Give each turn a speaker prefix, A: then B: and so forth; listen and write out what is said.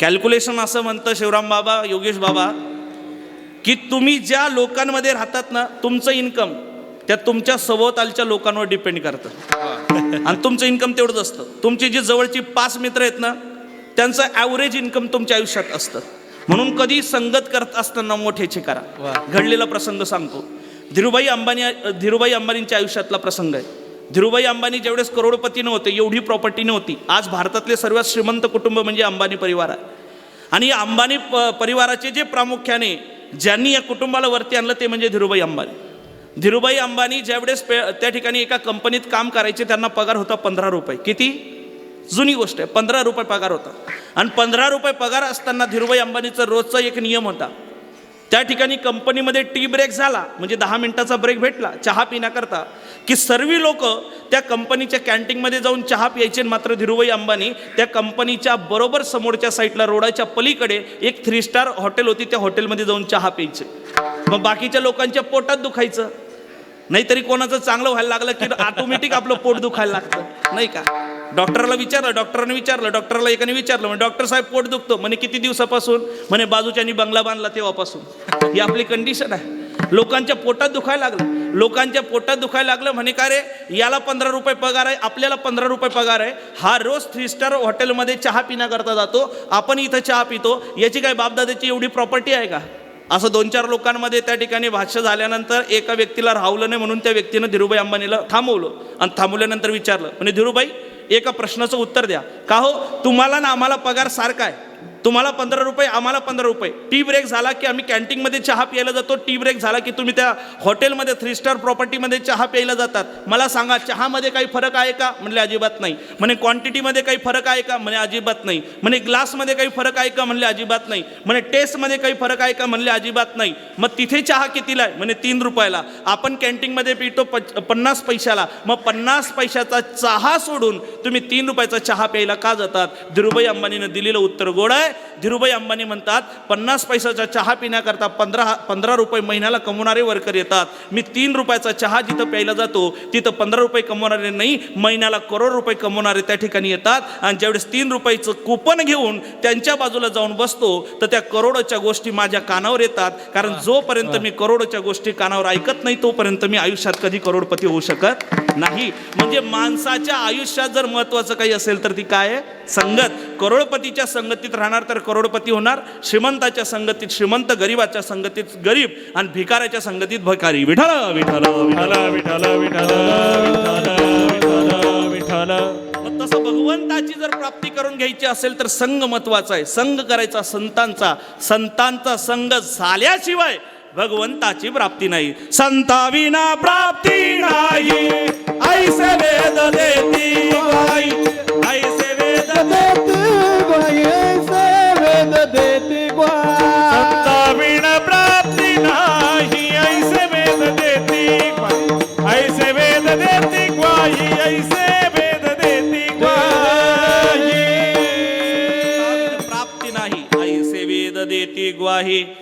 A: Calculation असं म्हणतं शिवराम बाबा योगेश बाबा की तुम्ही ज्या लोकांमध्ये राहतात ना तुमचं इन्कम त्या तुमच्या सभोवतालच्या लोकांवर डिपेंड करतं. आणि तुमचं इन्कम तेवढंच असतं. तुमची जी जवळची पाच मित्र आहेत ना त्यांचं ॲव्हरेज इन्कम तुमच्या आयुष्यात असतं. म्हणून कधी संगत करत असताना मोठ्याची करा. घडलेला प्रसंग सांगतो. धीरुभाई अंबानी धीरुभाई अंबानींच्या आयुष्यातला प्रसंग आहे. धीरुभाई अंबानी जेवढेच करोडपती नव्हते एवढी प्रॉपर्टी नव्हती आज भारतातले सर्वात श्रीमंत कुटुंब म्हणजे अंबानी परिवार आहे. आणि या अंबानी प परिवाराचे जे प्रामुख्याने ज्यांनी या कुटुंबाला वरती आणलं ते म्हणजे धीरुभाई अंबानी. धीरुभाई अंबानी ज्यावेळेस पे त्या ठिकाणी एका कंपनीत काम करायचे त्यांना पगार होता पंधरा रुपये. किती? जुनी गोष्ट आहे पंधरा रुपये पगार होता. आणि पंधरा रुपये पगार असताना धीरुभाई अंबानीचा रोजचा एक नियम होता. त्या ठिकाणी कंपनीमध्ये टी ब्रेक झाला म्हणजे दहा मिनिटाचा ब्रेक भेटला चहा पिण्याकरता की सर्व लोक त्या कंपनीच्या कॅन्टीनमध्ये जाऊन चहा प्यायचे मात्र धीरुभाई अंबानी त्या कंपनीच्या बरोबर समोरच्या साईडला रोडाच्या पलीकडे एक थ्री स्टार हॉटेल होती त्या हॉटेलमध्ये जाऊन चहा प्यायचे. मग बाकीच्या लोकांच्या पोटात दुखायचं. नाहीतरी कोणाचं चांगलं व्हायला लागलं की ऑटोमॅटिक आपलं पोट दुखायला लागतं. नाही का? डॉक्टरला विचारलं डॉक्टरने विचारलं डॉक्टरला एकाने विचारलं म्हणजे डॉक्टर साहेब पोट दुखतो. म्हणे किती दिवसापासून? म्हणे बाजूच्यानी बंगला बांधला तेव्हापासून. ही आपली कंडिशन आहे. लोकांच्या पोटात दुखायला लागलं. लोकांच्या पोटात दुखायला लागलं म्हणे का रे? याला पंधरा रुपये पगार आहे आपल्याला पंधरा रुपये पगार आहे. हा रोज थ्री स्टार हॉटेलमध्ये चहा पिण्याकरता जातो. आपण इथं चहा पितो. याची काय बापदादाची एवढी प्रॉपर्टी आहे का? असं दोन चार लोकांमध्ये त्या ठिकाणी भाष्य झाल्यानंतर एका व्यक्तीला राहवलं नाही म्हणून त्या व्यक्तीनं धीरूभाई अंबानीला थांबवलं. आणि थांबवल्यानंतर विचारलं. म्हणजे धीरूभाई एका प्रश्नाचं उत्तर द्या. का हो? तुम्हाला ना आम्हाला पगार सारखा आहे. तुम्हाला पंधरा रुपये आम्हाला पंधरा रुपये. टी ब्रेक झाला की आम्ही कॅन्टीनमध्ये चहा प्यायला जातो. टी ब्रेक झाला की तुम्ही त्या हॉटेलमध्ये थ्री स्टार प्रॉपर्टीमध्ये चहा प्यायला जातात. मला सांगा चहामध्ये काही फरक आहे का? म्हणले अजिबात नाही. म्हणे क्वांटिटीमध्ये काही फरक आहे का? म्हणे अजिबात नाही. म्हणे ग्लासमध्ये काही फरक आहे का? म्हणले अजिबात नाही. म्हणे टेस्टमध्ये काही फरक आहे का? म्हणले अजिबात नाही. मग तिथे चहा कितीला आहे? म्हणे तीन रुपयाला. आपण कॅन्टीनमध्ये पितो प पन्नास पैशाला. मग पन्नास पैशाचा चहा सोडून तुम्ही तीन रुपयाचा चहा प्यायला का जातात? धीरुभाई अंबानीनं दिलेलं उत्तर गोड आहे. धीरुभाई अंबानी म्हणतात पन्नास पैशाचा चहा पिण्याकरता पंधरा पंधरा रुपये महिन्याला कमवणारे वर्कर येतात. मी तीन रुपयाचा चहा जिथं प्यायला जातो तिथं पंधरा रुपये कमवणारे नाही महिन्याला करोड रुपये कमवणारे त्या ठिकाणी येतात. आणि ज्यावेळेस तीन रुपयाचं कुपन घेऊन त्यांच्या बाजूला जाऊन बसतो तर त्या करोडोच्या गोष्टी माझ्या कानावर येतात. कारण जोपर्यंत मी करोडोच्या गोष्टी कानावर ऐकत नाही तोपर्यंत मी आयुष्यात कधी करोडपती होऊ शकत नाही. म्हणजे माणसाच्या आयुष्यात जर महत्वाचं काही असेल तर ती काय संगत. करोडपतीच्या संगतीत राहणार होणार तर करोडपती होणार. श्रीमंताच्या संगतीत श्रीमंत गरीबाच्या संगतीत गरीब आणि भिकाऱ्याच्या संगतीत भकारी. विठाल विठाल विठाल
B: विठाल विठाल विठाल विठाल
A: तसं भगवंताची जर प्राप्ती करून घ्यायची असेल तर संघ महत्त्वाचा आहे. संघ करायचा संतांचा. संतांचा संघ झाल्याशिवाय भगवंताची प्राप्ती नाही. संताविना प्राप्ती नाही. ऐसे वेद देती ग्वाही.